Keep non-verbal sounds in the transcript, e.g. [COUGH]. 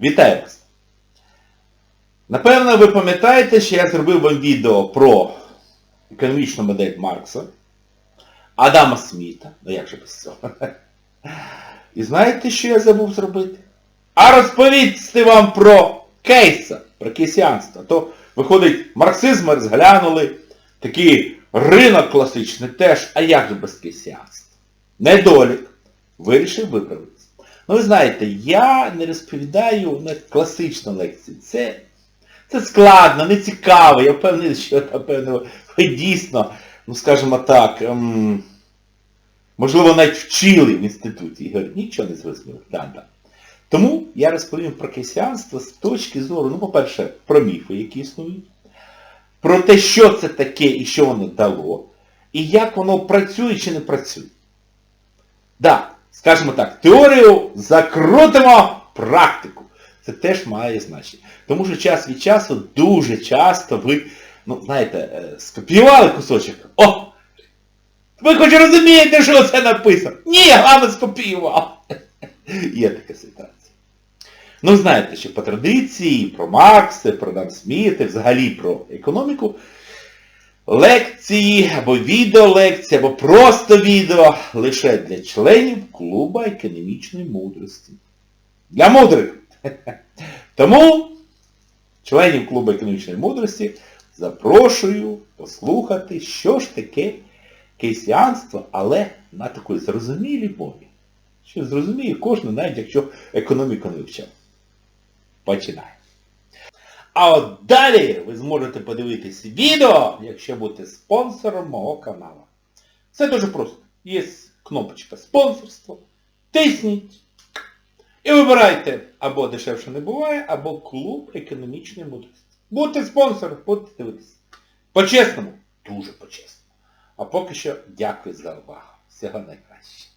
Вітаю вас! Напевно, ви пам'ятаєте, що я зробив вам відео про економічну модель Маркса, Адама Сміта, ну як же без цього. І знаєте, що я забув зробити? А розповісти вам про кейса, про кейсіанство. То, виходить, марксизм розглянули, такий ринок класичний теж, а як же без кейсіанства? Недолік. Вирішив виправитися. Ну ви знаєте, я не розповідаю на класичну лекцію. Це, це складно, не цікаво. Я впевнений, що напевно ви дійсно, ну скажімо так, ем, можливо навіть вчили в інституті. І говорять, нічого не зрозуміло. Да, да. Тому я розповім про кейсіанство з точки зору, ну, по-перше, про міфи, які існують, про те, що це таке і що воно дало, і як воно працює чи не працює. Да, скажімо так, теорію закрутимо практику. Це теж має значення. Тому що час від часу дуже часто ви, ну, знаєте, е, скопіювали кусочок. О! Ви хоч розумієте, що це написано? Ні, я вам скопіював. [LAUGHS] Є така ситуація. Ну, знаєте, що по традиції, про Маркса, про Дам Сміта, взагалі про економіку, лекції або відеолекції, або просто відео лише для членів клуба економічної мудрості. Для мудрих. [LAUGHS] Тому членів клубу економічної мудрості запрошую послухати, що ж таке кейсіанство, але на такій зрозумілій мові. Що зрозуміє кожен, навіть якщо економіку не вивчав. Починаємо. А от далі ви зможете подивитись відео, якщо будете спонсором мого каналу. Все дуже просто. Є кнопочка спонсорство. Тисніть. І вибирайте або дешевше не буває, або клуб економічної мудрості. Будьте спонсором, будете дивитися. По-чесному, дуже по-чесному. А поки що дякую за увагу. Всього найкраще.